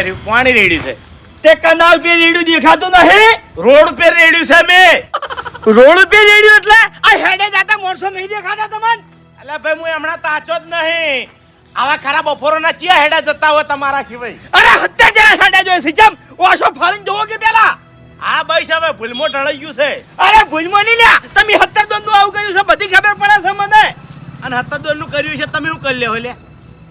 કર્યું? પાણી રેડ્યું છે. તે કનાલ પે રેડ્યું દેખાતું નહીં. રોડ પે રેડ્યું છે મે. રોડ પે રેડ્યું એટલે આ હેડે જાતા માણસો નહીં દેખાતા તમને? એટલે ભાઈ હું હમણાં તાચો જ નહીં. આવા ખરા બપોરોના ચિયા હેડા જતા હોય તમારા સિવાય. અરે હત્યા જરા હેડે જોઈ સિજમ જેમ ઓશો ફાલીને જોવો કે પેલા? હા ભાઈ સાહેબ ભૂલમો ઢળાઈ ગયું છે. અરે ભૂલમો નહીં લ્યા. તમે હત્તર દોનનું આવું કર્યું છે બધી ખબર પડે છે મને. અને હતદોલનું કર્યું છે તમે શું કરી લેવો લે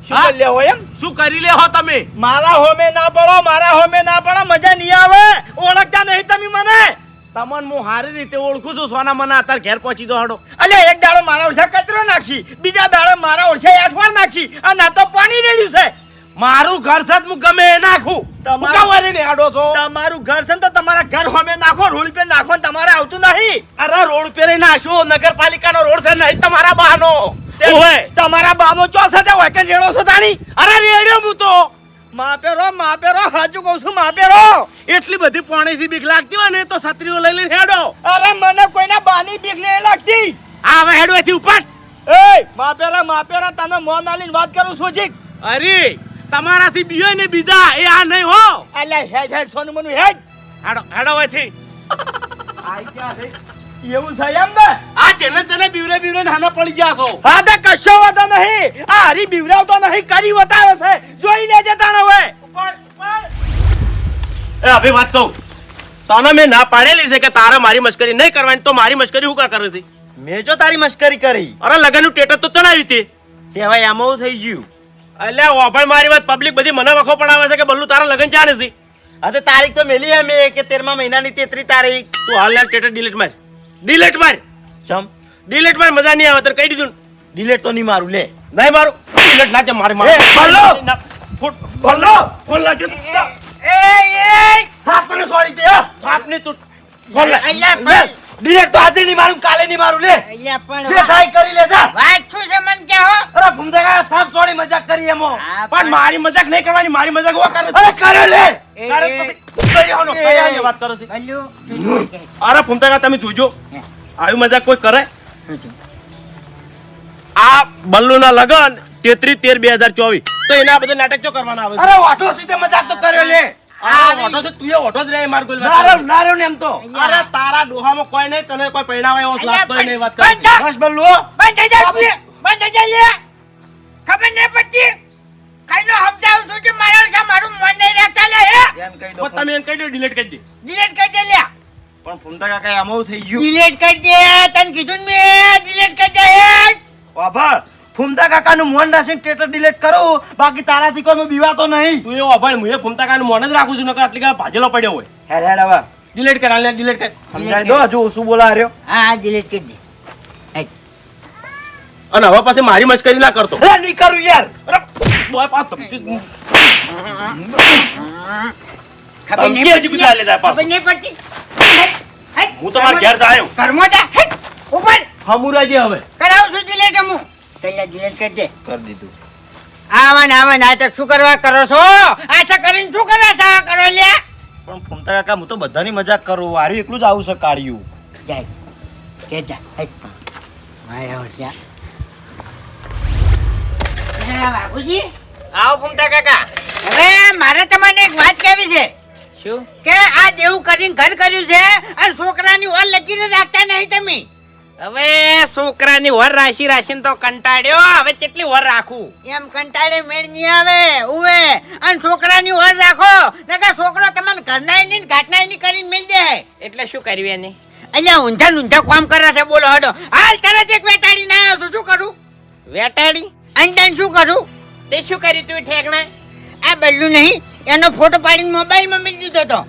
શું હા? લેવો એમ? શું કરી લેહો તમે? મારા હોમે ના પડો મારા હોમે ના પડો મજા નહીં આવે. ઓળખતા નહીં તમે મને. તમને હું સારી રીતે ઓળખું છું સોના મને અત્યારે ઘેર પહોંચી દો હડો. અલે એક દાડો મારા ઓળખે કચરો નાખી બીજા દાડો મારા ઓળખે આઠવાડ નાખી અને આ તો પાણી રેડ્યું છે. મારું ઘર છે હું ગમે એ નાખું. તમારું- હું આડો છો? તમારું ઘર છે ને તો તમારા ઘર હોમે નાખો રોડ પે નાખો તમારે આવતું નહીં. અરે રોડ પે નાશો નગરપાલિકાનો રોડ છે નહીં તમારા બહાનો. તમારા બાબો ચો સાથે હોય કે રેડો છો તાણી? અરે રેડ્યો હું તો. માપેરો માપેરો હાજુ કહું છું માપેરો એટલી બધી પોણીથી બીક લાગતી હોય ને તો છત્રીઓ લઈ લઈને હેડો. અરે મને કોઈના બાની બીક નહીં લાગતી. આ હવે હેડો એથી ઉપર એ માપેરા માપેરા તને મોં નાલીને વાત કરું છું જીક અરે તમારાથી બીજો ને બીજા એ આ નહીં હો. અલ્યા હેડ હેડ સોનું મનું હેડ. હેડો હેડો એથી એવું છે એમ ને? આ જેને તેને બીવરે બીવરે નાના પડી ગયા છો. હા તે કશો વાતો નહીં. આ હરી બીવરાવતો નહીં કરી બતાવે છે. જોઈ લેજે તાણે હવે એ અભી વાત કહું. તને મેં ના પાડેલી છે કે તારે મારી મશ્કરી નહીં કરવાની તો મારી મશ્કરી હું કા કરે છે? મેં જો તારી મશ્કરી કરી. અરે લગનનું ટેટર તો ચડાવી હતી. કહેવાય આમાં થઈ ગયું. એટલે ઓભળ મારી વાત પબ્લિક બધી મને વખો પડાવે છે કે બલ્લુ તારા લગન ચાલે છે? હા તો તારીખ તો મેલી હે મેં કે તેરમા મહિનાની તેત્રી તારીખ. તું હાલ ટેટર ડિલીટ માર. ડિલીટ માર. ચમ? ડિલીટ માર મજા નહીં આવે તને કહી દીધું ને. ડિલેટ તો નહીં મારું લે. નહીં મારું. ડિલીટ ના મારે મારે. એ, બલ્લુ! ફોન બલ્લો ફોન એ થાપ તને સોરી દે હા. ની તું. ફોન લે. ડિલેટ તો આજે નહીં મારું કાલે નહીં મારું લે. જે થાય કરી લે જા વાત શું છે મન કે હો અરે ભૂમતા થાપ સોરી મજાક કરી એમો પણ મારી મજાક નહીં કરવાની મારી મજાક ઓ કરે અરે કરે લે. અરે ફૂમતા તમે જોજો. આવી મજાક કોઈ કરે? આ બલ્લુ ના લગન તેત્રી તેર બે હજાર ચોવીસ. તો એના બધા નાટક ચો કરવાના આવે અરે ઓટો સીધે મજાક તો કર્યો લે. આ ઓઢો છે તું એ ઓઢો જ રહે માર કોઈ ના વાત રહ્યો ના રહ્યો ને એમ તો. અરે તારા ડોહામાં કોઈ નહીં તને કોઈ પહેણાવે એવો લાગતો નહીં વાત બસ બલ્લુ બંધ થઈ જા બંધ થઈ જા ખબર નહીં પડતી. કઈનો સમજાવું છું કે મારા ઓળખા મારું મન નહીં રાખતા લે હે? એમ કહી દો તમે એમ કહી દો ડિલીટ કરી દે. ડિલીટ કરી દે લે પણ ફુંદા કાકા આમાં થઈ ગયું. ડિલીટ કરી દે તને કીધું મે ડિલીટ કરી દે હે? વાભા ફૂમતા કાકાનું મોહન દાસિંગ ટેટર ડિલીટ કરું બાકી તારાથી કોઈ બીવાતો નહીં. તું એ ઓભળ હું એ ફૂમતા કાનું મોન જ રાખું છું નકર આટલી ગાળ ભાજેલો પડ્યો હોય. હેડ હેડ હવે. ડિલીટ કરા લે ડિલીટ કર. સમજાઈ દો હજુ શું બોલા રહ્યો હા ડિલીટ કરી દે. અને હવે પછી મારી મસ્કરી ના કરતો. અરે નહીં કરું યાર બોય પા ધમકી ખબર નહીં કુછ આલે જાય પાછો. ખબર નહીં પડતી હે. તમારા ઘેર જાયો ઘરમાં જા. ઉપર હમુરાજે હવે કરાવું છું ડિલીટ હું પહેલા ડિલીટ કરી દે કરી દીધું આવા આવા નાટક શું કરવા કરો છો આછા કરીને શું કરવા તા કરો લે પણ ફૂમતા કાકા હું તો બધાની મજાક કરું વારી એકલું જ આવું છે કાળિયું જાય કે જા હે માયા આવો ફૂમતા કાકા. હવે મારે તમને એક વાત કહેવી છે. શું? કે આ દેવું કરીને ઘર કર્યું છે અને છોકરાની ઓર લગીને રાખતા નહીં તમે. હવે છોકરાની વર રાશી રાશિને તો કંટાળ્યો. હવે કેટલી વર રાખું? એમ કંટાળે મેળ નહીં આવે ઉવે. અને છોકરાની ઓર રાખો નકર છોકરો તમને ઘરનાય નહીં ને ઘાટનાય નહીં કરીને મેળ જાય એટલે શું કર્યું એને? અહીંયા ઊંધા ઊંધા કામ કરે છે બોલો હડો. હાલ તરત એક વેટાડી ના આવ્યો છું. શું કરું? વેટાડી? અંજન શું કરું? તે શું કર્યું તું ઠેકણા? આ બલ્લું નહીં એનો ફોટો પાડીને મોબાઈલમાં મેલી દીધો તો.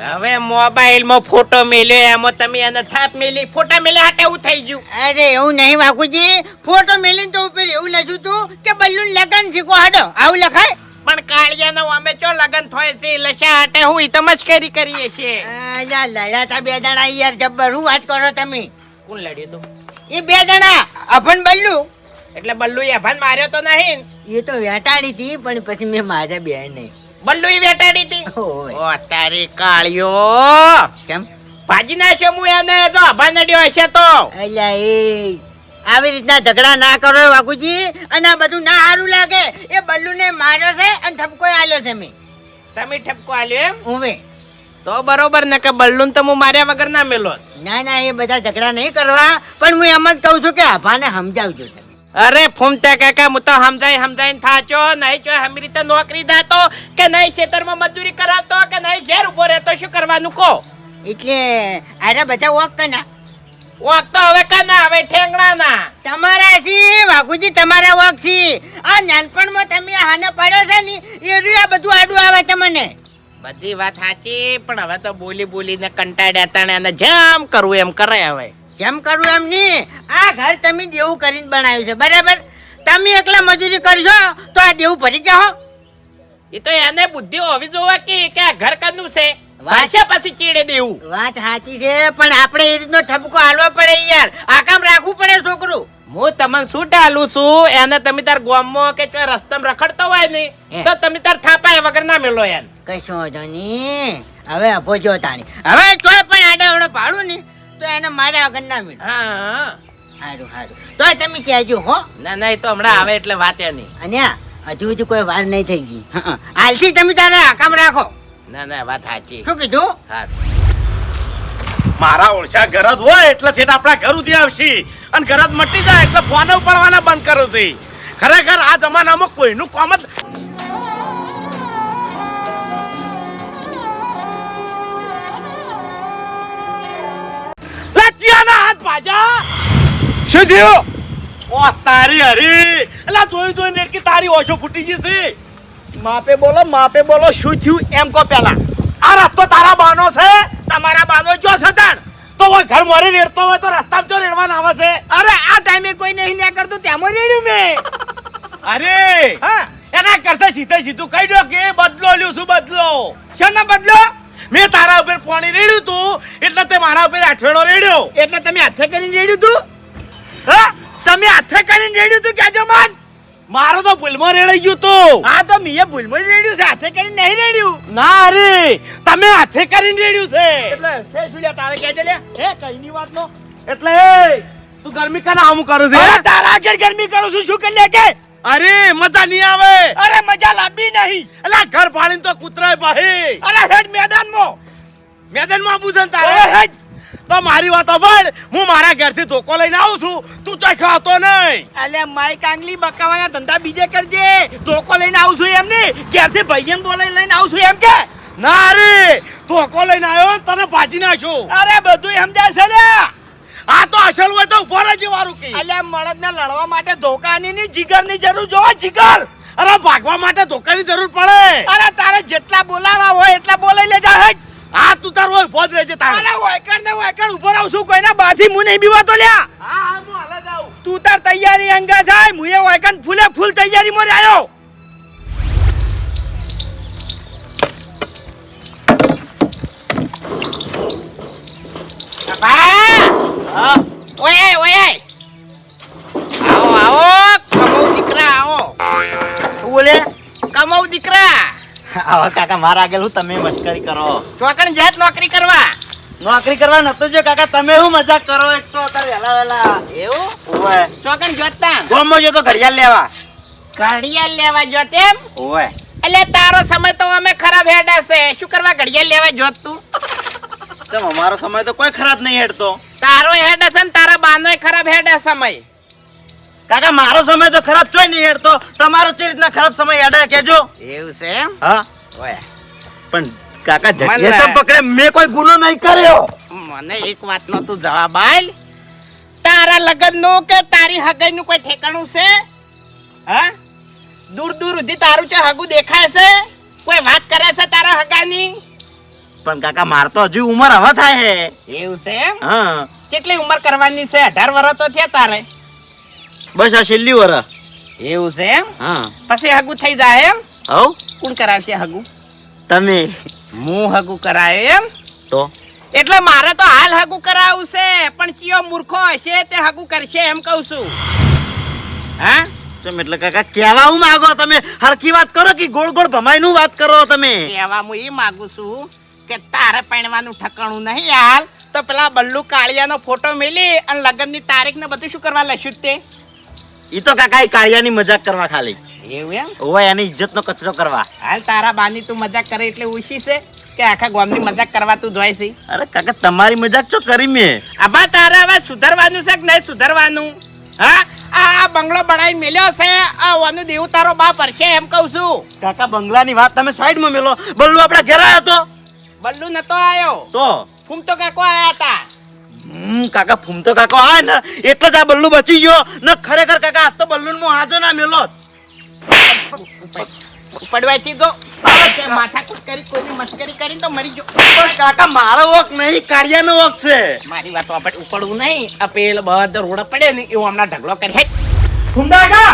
હવે મોબાઈલમાં ફોટો મેલ્યો એમાં તમે એને થાપ મેલી ફોટા મેલે હાટે એવું થઈ ગયું. અરે એવું નહીં વાકુજી ફોટો મેલીને તો ઉપર એવું લખ્યું તું કે બલ્લુન લગન શીખો હાડો આવું લખાય? પણ કાળિયાનો અમે ચો લગન થોય છે લશા હાટે હું ઈ તો કરી કરીએ છીએ. અલ્યા લડ્યા તા બે જણા યાર જબ્બર હું વાત કરો તમે? કોણ લડ્યું તું? એ બે જણા અભન બલ્લુ એટલે બલ્લુ એ ભાન માર્યો તો નહીં. એ તો વેટાડી હતી પણ પછી મેં માર્યા બે નહીં બલ્લુ ઈ વેટાડી હતી. ઓ તારી કાળિયો કેમ? ભાજી નાખ્યો હું એને તો અભા નડ્યો હશે તો. અલ્યા એ આવી રીતના ઝઘડા ના કરો વાકુજી અને આ બધું ના સારું લાગે. એ બલ્લુને માર્યો છે અને ઠપકો આલ્યો છે મેં. તમે ઠપકો આલ્યો એમ? ઉવે. તો બરોબર ને કે બલ્લુન તો હું માર્યા વગર ના મેલો. ના ના એ બધા ઝઘડા નહીં કરવા પણ હું એમ જ કહું છું કે આભાને સમજાવજો. તમે અરે ફૂમતા કાકા હું તો સમજાય સમજાઈને થાચો. નહીં જો હમી રીતે નોકરી દાતો કે નહીં ખેતરમાં મજૂરી કરાવતો કે નહીં ઘેર ઊભો રહેતો શું કરવાનું કહો? એટલે અરે બધા વોક કના? વોક તો હવે કાના? હવે ઠેંગણા ના તમારા થી વાઘુજી તમારા વોકથી આ નાનપણમાં તમે હાને પડ્યો છે ને એ આ બધું આડું આવે તમને બધી વાત સાચી પણ હવે તો બોલી બોલીને કંટાળ્યા તાણે અને જેમ કરવું એમ કરે હવે. જેમ કરું એમ નહીં આ ઘર તમે દેવું કરીને બનાવ્યું છે બરાબર? તમે એકલા મજૂરી કરશો તો આ દેવું ભરી જાઓ એ તો એને બુદ્ધિ હોવી જોવા કે કે આ ઘર કનું છે? વાસે પછી ચીડે દેવું. વાત સાચી છે પણ આપણે એ રીતનો ઠપકો હાલવો પડે યાર. આ કામ રાખવું પડે છોકરું. હું તમને શું ટાલું છું? એને તમે તાર ગોમો કે ચોય રસ્તામાં રખડતો હોય ને તો તમે તાર થાપાય વગર ના મેલો એન. કશો વાંધો નહીં. હવે અભો જો તાણી. હવે તોય પણ આડે પાડું ને. તો એને મારા આગળ ના મળે હા સારું સારું તોય તમે કહેજો હો. ના ના એ તો હમણાં આવે એટલે વાત નહીં. અને હજુ હજુ કોઈ વાર નહીં થઈ ગઈ. હાલથી તમે તારે આ કામ રાખો. ના ના વાત સાચી. શું કીધું? હા. મારા ઓળશા ગરજ હોય એટલે થેટ આપણા ઘર સુધી આવશે. અને ગરજ મટી જાય એટલે ફોન ઉપાડવાના બંધ કરું છે. ખરેખર આ જમાનામાં કોઈનું કોમ જ લચ્છિયાના હાથ ભાજા શું થયું? ઓ તારી હરી. એટલે જોઈ જોઈ નેટકી તારી ઓછો ફૂટી ગઈ છે. માપે બોલો માપે બોલો શું થયું? એમ કહો પેલા આ રસ્તો તારા બાનો છે. તમારા બાનો જો સતાણ તો કોઈ ઘર મારી રેડતો હોય તો રસ્તામાં જો રેડવાના આવે છે. અરે આ ટાઈમે કોઈ નહીં ને કરતું તેમાં રેડ્યું મેં. અરે હા. એના કરતા સીધે સીધું કહી દો કે બદલો લ્યો છું બદલો. શેનો બદલો? મેં તારા ઉપર પાણી રેડ્યું તું એટલે તે મારા ઉપર આઠવેણો રેડ્યો. એટલે તમે હાથે કરીને રેડ્યું તું? હા? તમે હાથે કરીને રેડ્યું તું કેજો મન. મારો તો ભૂલમાં રેડાઈ ગયું તો. હા તો મીએ ભૂલમાં રેડ્યું છે હાથે કરીને નહીં રેડ્યું. ના અરે તમે હાથે કરીને રેડ્યું છે. એટલે છે શું તારે કહેજે લે. હે કઈની વાતનો? એટલે એ, તું ગરમી કાના આમ કરું છે તારા આગળ ગરમી કરું છું શું કરી લે કે? અરે મજા નહીં આવે. અરે મજા લાંબી નહીં. અલા ઘર ભાડીને તો કૂતરાય ભાઈ અરે હેડ મેદાનમાં. મેદાનમાં આવું છે ને તારે? હેડ. તો મારી વાતો પણ હું મારા ઘરથી ધોકો લઈને આવું છું. તું તો ખાતો નહીં. અલે માઈ કાંગલી બકાવાના ધંધા બીજે કરજે. ધોકો લઈને આવું છું એમ નહીં ભાઈ ભાઈએમ બોલાઈ લઈને આવું છું એમ કે. ના અરે ધોકો લઈને આવ્યો ને તને ભાજી નાખ્યો. અરે બધું સમજાય છે લ્યા. આ તો અસલ હોય તો ઊભો રહેજે વારું કી. અલ્યા મળદને લડવા માટે ધોકાની ની જીગરની જરૂર જો જીગર. અરે ભાગવા માટે ધોકાની જરૂર પડે. અરે તારે જેટલા બોલાવા હોય એટલા બોલાઈ લેજા હે આ તું તાર હોય ઊભો રહેજે તારે. અરે વાયકણ ને વાયકણ ઊભો રહું છું કોઈના બાથી મું નહીં બીવાતો લ્યા. હા હા હું હાલે જાઉં. તું તાર તૈયારી અંગા થાય મુએ વાયકણ ફૂલે ફૂલ તૈયારી માં આવ્યો બા ઓય ઓય. આવો આવો કમાઉ દીકરા આવો. બોલે? કમાઉ દીકરા. આવા કાકા મારા આગળ હું તમે મશ્કરી કરો. ચોકણ જાત નોકરી કરવા. નોકરી કરવા નતો જો કાકા તમે હું મજાક કરો? એક તો અત્યારે વેલા વેલા એવું? ઓવે. ચોકણ જોતા ગોમો જો તો ઘડિયાળ લેવા. ઘડિયાળ લેવા જો તેમ ઓય એટલે તારો સમય તો અમે ખરાબ હેડા છે. શું કરવા ઘડિયાળ લેવા જોત તું? તેમ અમારો સમય તો કોઈ ખરાબ નહીં હેડતો. તારો હેડ હશે ને તારા બાનો ખરાબ હેડ સમય કાકા મારો સમય તો ખરાબ ચોય નહીં હેડતો. તમારો જે રીતના ખરાબ સમય હેડે કેજો. એવું છે હા. ઓય. પણ કાકા જગ્યા તો પકડે. મેં કોઈ ગુનો નહીં કર્યો. મને એક વાતનો તું જવાબ આલ. તારા લગનનું કે તારી હગાઈ નું કોઈ ઠેકાણું છે? હા? દૂર દૂર સુધી તારું છે હગું દેખાય છે? કોઈ વાત કરે છે તારા હગાની પણ કાકા માર તો હજુ ઉંમર હવે થાય હે. એવું છે એમ? હા. કેટલી ઉંમર કરવાની છે? અઢાર વર્ષ તો થયા તારે. બસ આ છેલ્લી વર એવું છે એમ? હા. પછી હગુ થઈ જાય એમ? હવ. કોણ કરાવશે હગુ? તમે. હું હગુ કરાયો એમ? તો? એટલે મારે તો હાલ હગુ કરાવું છે પણ કયો મૂર્ખો હશે તે હગુ કરશે એમ કહું છું. હા? તમે એટલે કાકા કેવા હું માગો? તમે હરખી વાત કરો કે ગોળ ગોળ ભમાઈ નું વાત કરો તમે? કહેવા હું એ માગું છું કે તારે પહેણવાનું ઠકાણું નહીં હાલ તો પેલા બલ્લુ કાળિયાનો ફોટો મેલી અને લગ્નની તારીખ ને બધું શું કરવા લઈશું તે? ઈ તો કાકા કાળિયા કાળિયાની મજાક કરવા ખાલી. એવું એમ? હોય એની ઇજ્જતનો કચરો કરવા. હાલ તારા બાની તું મજાક કરે એટલે ઉછી છે કે આખા ગામની મજાક કરવા તું જોઈ છે? અરે કાકા તમારી મજાક ચો કરી મેં? આબા તારા હવે સુધરવાનું છે કે નહીં સુધરવાનું? હા? આ બંગલો બનાવી મેલ્યો છે. આ વાનું દેવું તારો બા હશે એમ કહું છું. કાકા બંગલાની વાત તમે સાઈડમાં મેલો. બલ્લુ આપણા ઘેર આવ્યો તો. બલ્લુ નતો આયો? તો? ફૂમ તો કાકો આયા હતા હમ કાકા ફૂમતો કાકો આ ને એટલે જ આ બલ્લુ બચી ગયો. ને ખરેખર કાકા આ તો બલ્લુ મો હાજો ના મેલો પડવાથી તો માથાકૂટ કરી કોઈની મસ્કરી કરીને તો મરી ગયો. પણ કાકા મારો વક નહીં કાર્યનો વક છે. મારી વાત આપણે ઉપડવું નહીં. આ પેલ બધો રોડ પડે ને એવો હમણાં ઢગલો કરી હેટ. ગુંડાગા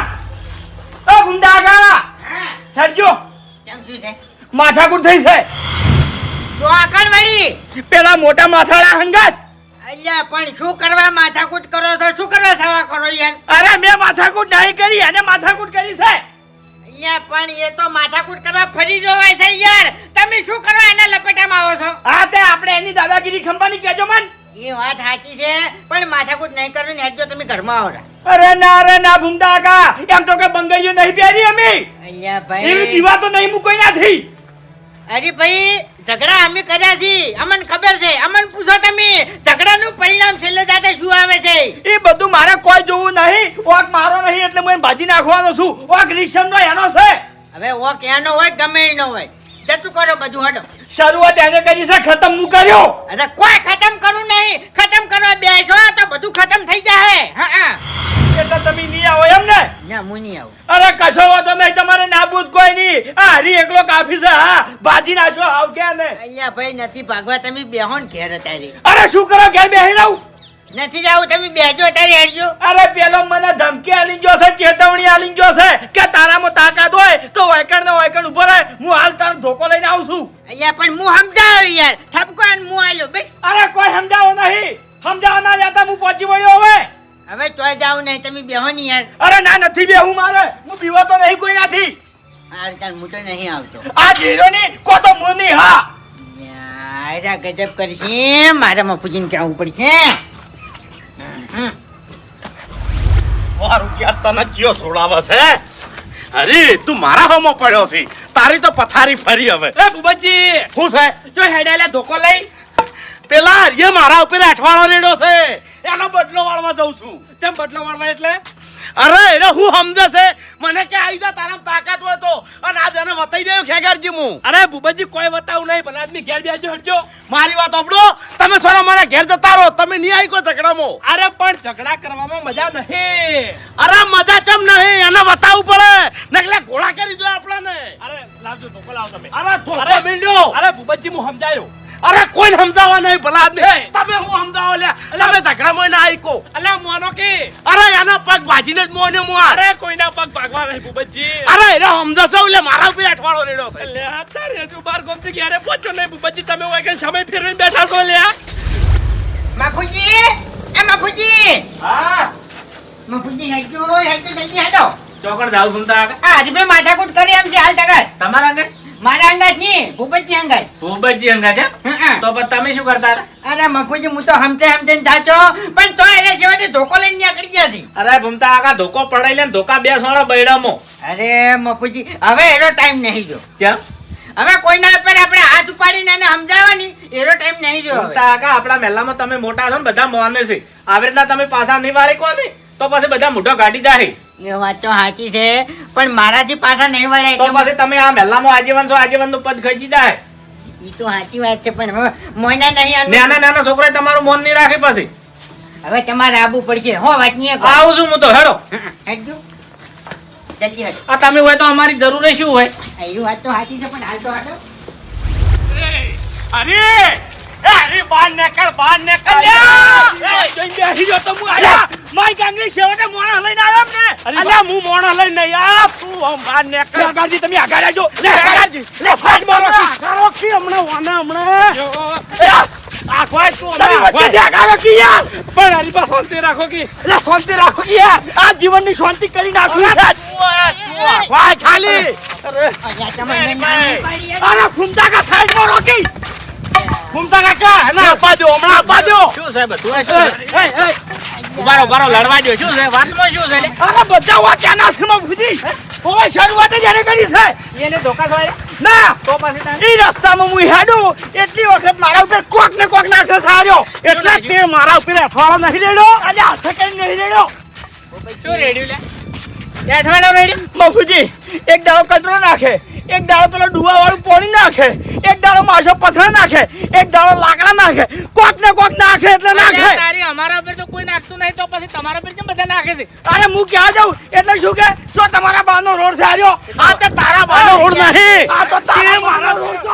ઓ ગુંડાગા હેડજો કેમ શું છે? માથાકૂટ થઈ છે. તો આકણ વળી પેલા મોટા માથાળા હંગાત. અલ્યા પણ શું કરવા માથાકૂટ કરો છો? શું કરવા સવા કરો યાર? અરે મેં માથાકૂટ નહીં કરી અને માથાકૂટ કરી છે. અલ્યા પણ એ તો માથાકૂટ કરવા ફરી જોવાય છે યાર. તમે શું કરવા એના લપેટામાં આવો છો? હા તે આપણે એની દાદાગીરી ખંભાની કહેજો મન. એ વાત સાચી છે પણ માથાકૂટ નહીં કરવી ને જો તમે ઘરમાં આવો અરે ના અરે ના ભૂમતા કા. એમ તો કે બંગાળીઓ નહીં પહેરી અમે. અલ્યા એવી ભાઈ. દીવા તો નહીં મૂકોઈ નથી. અરે ભાઈ ઝઘડા અમે કર્યા છીએ અમને ખબર છે. અમને પૂછો તમે ઝઘડાનું પરિણામ છેલ્લે જાતે શું આવે છે? એ બધું મારે કોઈ જોવું નહીં. ઓક મારો નહીં એટલે હું ભાજી નાખવાનો છું. ઓક રિશન એનો છે. હવે ઓક એનો હોય ગમે એનો હોય. જતું કરો બધું હડો. શરૂઆત એને કરી છે ખતમ હું કર્યો. અરે કોઈ ખતમ કરવું નહીં. ખતમ કરવા બેસો તો બધું ખતમ થઈ જાય હા એટલે તમે નહીં આવો એમ ને? ના હું નહીં આવું. અરે કશો વાંધો નહીં તમારે નાબૂદ કોઈ નહીં. આ હરી એકલો કાફી છે હા. ભાજી નાશો આવ કે ને? અહીંયા ભાઈ નથી ભાગવા તમે બેહો ને ઘેર તારી અરે શું કરો ઘેર બેસી રહું? નથી જાવું તમે બેજો તારી હેડજો. અરે પેલો મને ધમકી આલી ગયો છે ચેતવણી આલી ગયો છે કે તારામાં તાકાત હોય તો વાયકણ ને વાયકણ ઊભો રહે. હું હાલ તારો ધોકો આવું પણ હું સમજાવ યાર. ઠપકો અને હું આલ્યો. ભાઈ અરે કોઈ સમજાવો નહીં. સમજાવવા ના જાતા હું પહોંચી વળ્યો હવે. હવે ચોય જાવ નહીં. તમે બેહો ને યાર. અરે ના નથી બેહું મારે. હું બીવો તો નહીં કોઈ નથી આ રીતે હું તો નહીં આવતો. આ જીરો ની કો તો મુની હા. યાર ગજબ કરશે મારા મફુજીને કહેવું પડશે વારું ક્યાં તને કયો સોડાવે છે અરે તું મારા હોમો પડ્યો છે. તારી તો પથારી ફરી હવે. એ બુબજી શું છે? જો હેડાલે ધોકો લઈ. પેલા એ મારા ઉપર અઠવાડો રેડો છે. એનો બદલો વાળવા જઉં છું. તેમ બદલો વાળવા એટલે? અરે એને હું સમજે છે? મને કે આવી જા તારા તાકાત હોય તો. અને આજ એને વતાઈ દેવું ખેગારજી હું. અરે ભૂપતજી કોઈ વતાવું નહીં ભલા આદમી ઘેર બેસજો હટજો. મારી વાત સાંભળો. તમે સોરા મારા ઘેર જતા રહો. તમે નહીં આવી કોઈ ઝઘડામાં. અરે પણ ઝઘડા કરવામાં મજા નહીં. અરે મજા કેમ નહીં? એને વતાવું પડે. નકલે ઘોડા કરી દો આપણને. અરે લાવજો ધોકો લાવ તમે. અરે ધોકો મિલ્યો અરે ભૂપતજી હું સમજાયો. અરે કોઈ સમજાવવા નહીં ભલા આદમી. તમે હું સમજાવો લે? તમે ઝઘડામાં ના આવી અલે અલ્યા મોનો કે. અરે એના પગ ભાજીને જ મોને મો અરે કોઈના પગ ભાગવા નહીં બુબજી અરે એને સમજાશો લે મારા ઉપર અઠવાડો રેડો છે. અલ્યા અત્યારે હજુ બાર ગમતી ક્યારે પહોંચો નહીં બુબજી તમે હોય કે સમય ફેરવીને બેઠા છો લ્યા માફુજી એ માફુજી હા? મફુજી હેડજો હેડજો જલ્દી હેડો. ચોકડ જાવ ઘૂમતા આ હરીફે માથાકૂટ કરી એમ છે હાલ તરત તમારા ને મારા અંગાત નહીં ભૂપતજી અંગાત. બુબજી અંગા તો પણ તમે શું કરતા અરે મફુજી હું તો હમતે પણ તો એને સિવાય ધોકો લઈને નીકળી ગયા હતી અરે ભમતા આગા ધોકો પડાઈ લે ધોકા બે સોળા બૈડામો અરે મફુજી હવે એનો ટાઈમ નહીં જો ક્યાં હવે કોઈના ઉપર આપણે હાથ ઉપાડીને એને સમજાવવાની એનો ટાઈમ નહીં જો આગા આપણા મહેલામાં તમે મોટા છો ને બધા મોને છે. આવી રીતના તમે પાછા નહીં વાળી કોની? તો પછી બધા મોઢો કાઢી જાય વાત તો સાચી છે પણ મારાથી પાછા નહીં વળે તો એટલે પછી તમે આ મહેલામાં આજીવન છો આજીવનનું પદ ખેંચી જાય. ઈ તો સાચી વાત છે પણ હવે મોયના નહીં નાના નાના છોકરા તમારું મોન નહીં રાખે પછી? હવે તમારે આવવું પડશે. હો વાત નહીં. આવું છું હું તો હેડો. હેડજો જલ્દી હેડ. આ તમે હોય તો અમારી જરૂર શું હોય? એ વાત તો સાચી છે પણ હાલ તો હાલો અરે એ અરે બાર નેકળ બાર નેકળ. મારી કાંગલી છેવટે મોણા લઈને આવ્યો ને અલ્યા હું મોણા લઈને નહીં આ તું બાર નેકળ. તમે આગળ આવજો. લે સરકારજી, લે સાઈડ મારો આકારો કી હમણાં વાને હમણાં. આ તું. આગારો કી યાર પણ હરી પાસે શાંતિ રાખો કી. લે શાંતિ રાખો કી યાર આ જીવનની શાંતિ કરી નાખું. છે તું આ, તું આ. કોઈ ખાલી. અરે. ફૂમતા કા સાઈડમાં રોકી. ઘૂમતા કાકા ના. આપવા દો હમણાં આપવા દો શું છે બધું ઉભારો ઉભારો લડવા દો શું છે વાતમાં શું છે? અરે બધા વાક્યા ના છે માં ભૂજી ઓય શરૂઆત જ એને કરી છે. એને ધોકા થાય ના. તો પછી એ રસ્તામાં હું હેડું. એટલી વખત મારા ઉપર કોક ને કોક નાખે સાર્યો. એટલે તે મારા ઉપર અઠવાડો નહીં રેડો અને હાથે કઈ નહીં રેડ્યો. શું રેડ્યું લે? બેઠવાડો રેડ્યું બાપુજી એક દાડો કચરો નાખે એક દાડો પેલો ડુવા વાળું પાણી નાખે એક દાડો માછો પથરા નાખે એક દાડો લાકડા નાખે કોક ને કોક નાખે એટલે નાખે. તારી અમારા પર તો કોઈ નાખતું નહીં તો પછી તમારા ઉપર કેમ બધા નાખે છે? અરે હું ક્યાં જાઉં? એટલે શું કે જો તમારા બાનો રોડ છે આર્યો આ તો તારા બાનો રોડ નહીં. આ તો તારા બાનો રોડ તો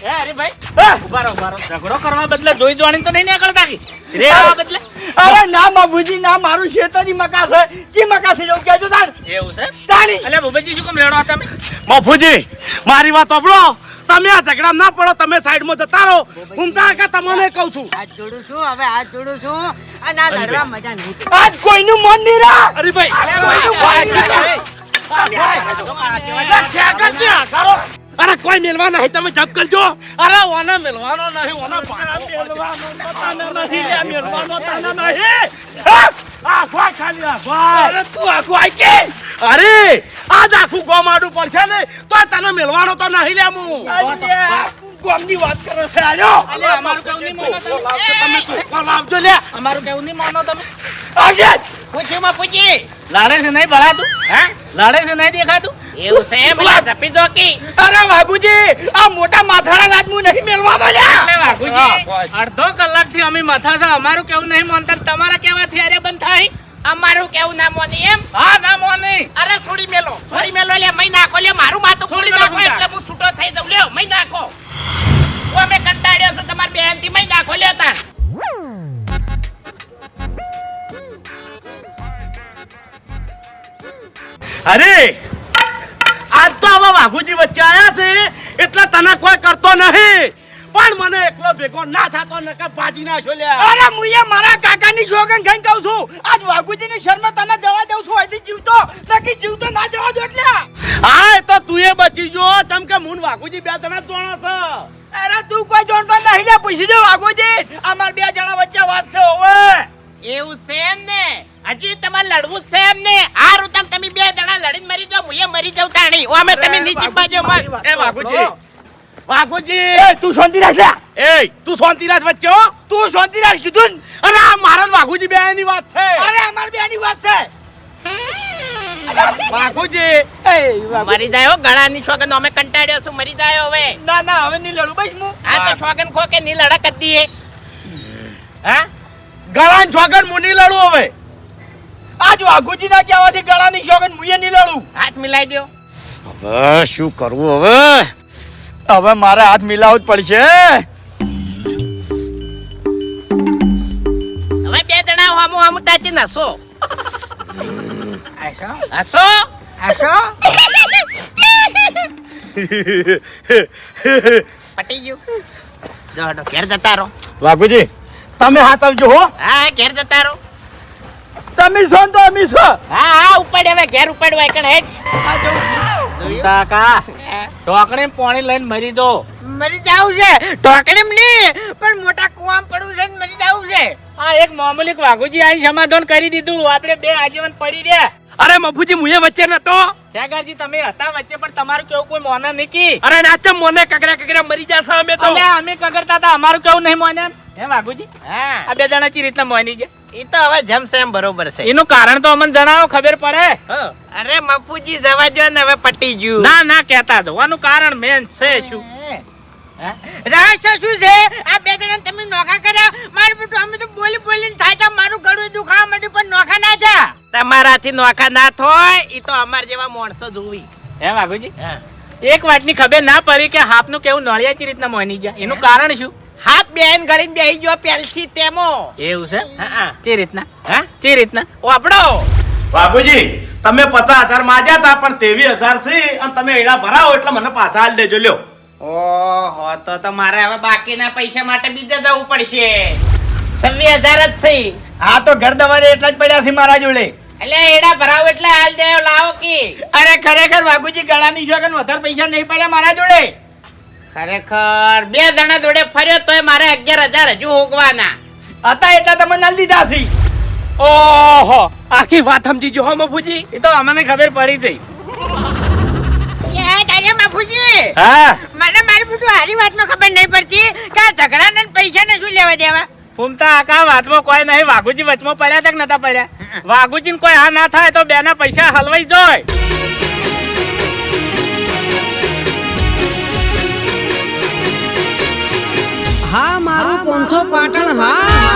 છે અરે ભાઈ. હે? ઊભા રહો ઊભા રહો. ઝઘડો કરવા બદલે જોઈ જોવાની તો નહીં નીકળતા રે આ બદલે? અરે ના બાબુજી ના મારું શેતાની મકા છે. ચી મકા થી જવું કહેજો તાણ. એવું છે? તાણી. અલ્યા ભૂપતજી શું કેમ રેડો તમે? મફુજી મારી વાત સાંભળો. તમે આ ઝઘડા ના પડો તમે સાઈડમાં જતા રહો. હું તા કે તમને કહું છું. હાથ જોડું છું હવે હાથ જોડું છું. અને આ લડવા મજા નહીં આજ કોઈનું મન નહીં રાખ અરે ભાઈ. અરે કોઈ મેલવા નહીં તમે જપ કરજો. અરે ઓને મેલવાનો નહીં ઓને નહીં આ કોઈ ખાલી આ કોઈ. અરે તું આખું આઈ કે? અરે આજ આખું ગોમાડું પડશે ને તો તને મેલવાનો તો નહીં લે હું. ગોમની વાત કરે છે આર્યો અલ્યા અમારું કેવું નહીં માનો તમે. લાવજો તમે લાવજો લે અમારું કેવું નહીં માનો તમે. આવજે. પૂછ્યું માં પૂછી લાડે છે નહીં ભરાતું? હે? લાડે છે નહીં દેખાતું? એવું છે એમ? જપી દો કી અરે બાબુજી આ મોટા માથાના નાચ હું નહીં મેલવાનો લ્યા એટલે વાઘુજી અડધો કલાકથી અમે માથા છે અમારું કેવું નહીં માનતા તમારા કેવાથી અરે બંધ થાય? અમારું કેવું ના મોની એમ? હા ના મોની અરે છોડી મેલો છોડી મેલો લે મઈ નાખો લે મારું માથું ખોલી છોડી નાખો એટલે હું છૂટો થઈ જઉં. લ્યો મઈ નાખો. હું અમે કંટાળ્યો છું તમારી બેનથી મઈ નાખો લ્યો તાર. અરે આજ તો આવા વાઘુજી વચ્ચે આવ્યા છે. એટલે તને કોઈ કરતો નહીં. પણ મને એકલો ભેગો ના થતો નકે ભાજી નાખ્યો લે અરે મુયે મારા કાકાની સોગન ખાઈને કહું છું. આજ વાઘુજીની શર્મા તને જવા દઉં છું. અહીંથી જીવતો નકી જીવતો ના જવા દો એટલે. હા એ તો તું એ બચી જો ચમ કે મુન વાઘુજી બે જણા જ જોણો છે. અરે તું કોઈ જોણતો નહીં લે પૂછી દે વાઘુજી. અમાર બે જણા વચ્ચે વાત છે ઓવે એવું છે એમ ને? હજુ તમારે લડવું જ છે એમ ને હારું તમ તમે બે જણા લડીને મરી જાવ હું એ મરી જાવ તાણી. ઓ અમે તમે નીચે બાજુ મર એ વાઘુજી. વાઘુજી. એ તું શાંતિ રાખ એ તું શાંતિ રાખ વચ્ચે તું શાંતિ રાખ કીધું ને? અરે આ મારા ને વાઘુજી બે ની વાત છે. અરે અમાર બે ની વાત છે. વાઘુજી. એ મરી જાય હો ગળાની છોકન અમે કંટાળ્યો છું મરી જાય હવે. ના ના હવે નહીં લડું. બસ હું. આ તો છોકન ખો કે ની લડક હતી દીએ. હા? ગળાન છોગન મુની લડું હવે. આજ આગુજી ના કહેવાથી ગળાની સોગન મુયે નહીં લડું. હાથ મિલાઈ દો હવે શું કરવું હવે? હવે મારે હાથ મિલાવવું જ પડશે. હવે બે જણા હામુ હામુ તાચી નાસો. હસો? આશો? પટી ગયું. જો હટો ઘેર જતા રહો. વાઘુજી તમે હાથ આવજો હો. હા ઘેર જતા રહો. તમે છો તો અમે છો. હા હા ઉપાડ હવે ઘેર ઉપાડવા એકણ હેડ. કાકા ઢોકણી પાણી લઈને મરી દો મરી જાવું છે. ઢોકળીમ નહીં પણ મોટા કુવામ પડવું છે મરી જાવું છે. હા એક મામૂલી વાઘુજી આઈ સમાધાન કરી દીધું. આપણે બે આજીવન પડી રહ્યા. અરે મફુજી મુએ વચ્ચે નતો. ખેગારજી તમે હતા વચ્ચે પણ તમારું કેવું કોઈ મોના નહીં અરે નાચમ મોને કકરા કકરા મરી જાશે અમે તો. અમે કગરતા હતા અમારું કેવું નહીં મોને? હે વાઘુજી? હા. આ બે જણા ચી રીતના મોની છે? એ તો હવે જમશે એમ બરોબર છે. એનું કારણ તો અમને જણાવો ખબર પડે? અરે મફુજી જવા જો ને હવે પટી ગયું. ના ના કહેતા દો આનું કારણ મેન છે શું? રહસ્ય શું છે? આ બે જણા તમે નોખા કર્યા? મારું બધું અમે તો બોલી બોલીને થાય છે મારું ગળું દુખાવા માંડ્યું પણ નોખા ના છે તમારાથી નોખા ના થોય એ તો અમાર જેવા માણસો જોવી. હે વાઘુજી? એક વાતની ખબર ના પડી કે હાપનું કેવું નળિયાચી રીતના મોની ગયા. એનું કારણ શું? હાથ બેન ગળીને બેહી ગયો પહેલથી તેમો. એવું છે? હા ચી રીતના? હા? જે રીતના? વાપડો બાબુજી તમે પચાસ હજાર માજ્યા હતા પણ તેવી હજાર છે અને તમે એડા ભરાવો એટલે મને પાછા હાલ દેજો લ્યો. ઓહો તો તો મારે હવે બાકીના પૈસા માટે બીજે જવું પડશે. છવ્વીસ હજાર જ છે. હા તો ઘર દવારે એટલા જ પડ્યા છે મારા જોડે. એટલે એડા ભરાવો એટલે હાલ દેવ લાવો કે. અરે ખરેખર વાઘુજી ગળાની સોગન વધારે પૈસા નહીં પડ્યા મારા જોડે. ખરેખર બે જણા જોડે ફર્યો તોય મારે અગિયાર હજાર હજુ હોગવાના હતા એટલા તમે નાલ દીધા છે. ઓહો આખી વાત સમજી જો મફુજી. એ તો અમને ખબર પડી જઈ હા. મને મારી બધું હારી વાતમાં ખબર નહીં પડતી કે આ ઝઘડાના ને પૈસાને શું લેવા દેવા? ફૂમતા આકા વાતમાં કોઈ નહીં વાઘુજી વચમાં પડ્યા તક નતા પડ્યા. વાઘુજી કોઈ હા ના થાય તો બેના પૈસા હલવાઈ જાય. મારું પોંથો પાટણ હા.